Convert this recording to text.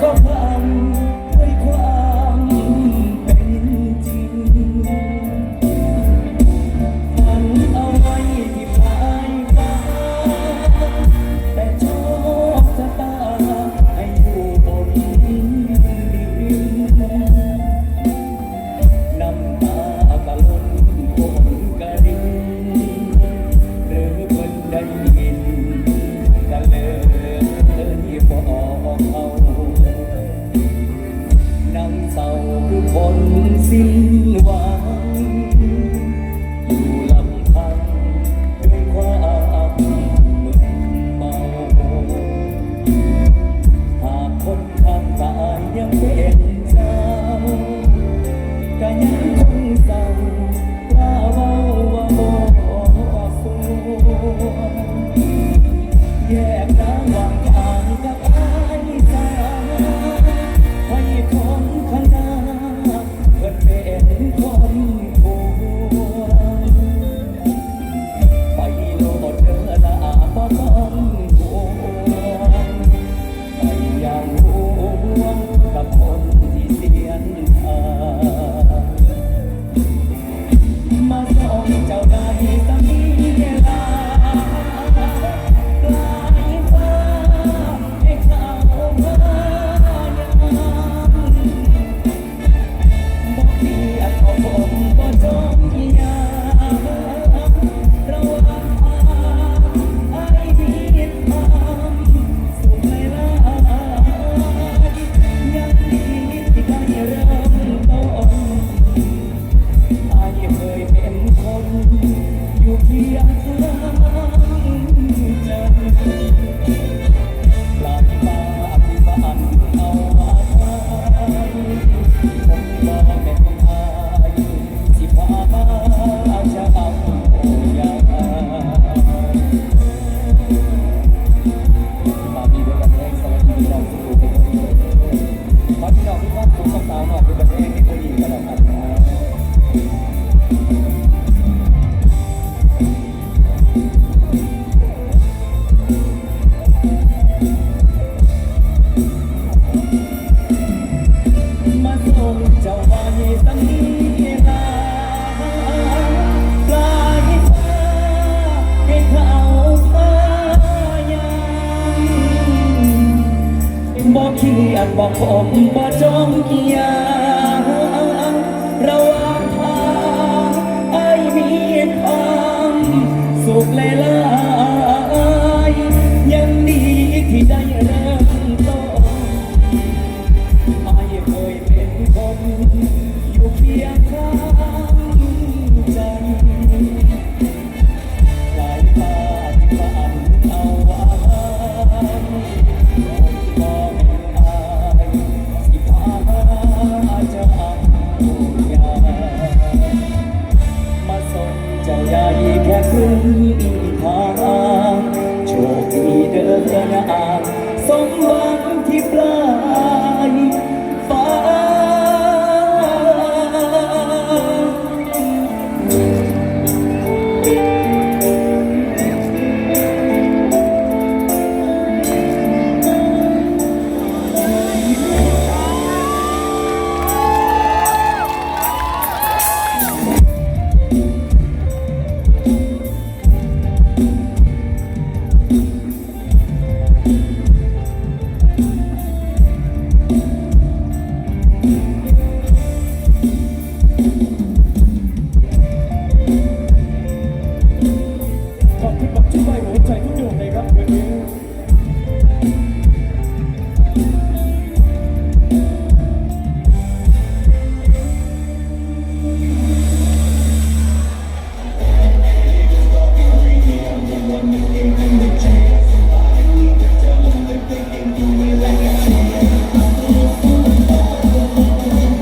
ก็เพิ่ม สิ้นหวัง อยู่เพียงข้างใจหลับตาฝันเอาอาภัยผมรอแม่พายที่พามาจะเอาอยามามีเป็นประเทศสวัสดีพี่น้องทุกคนเป็นคนดีมาพี่น้องทุกกับสาวน้องเป็นประเทศที่ดีกันแล้วครับ บอกที่เรียนบอกผมบ่จ้องเกียร์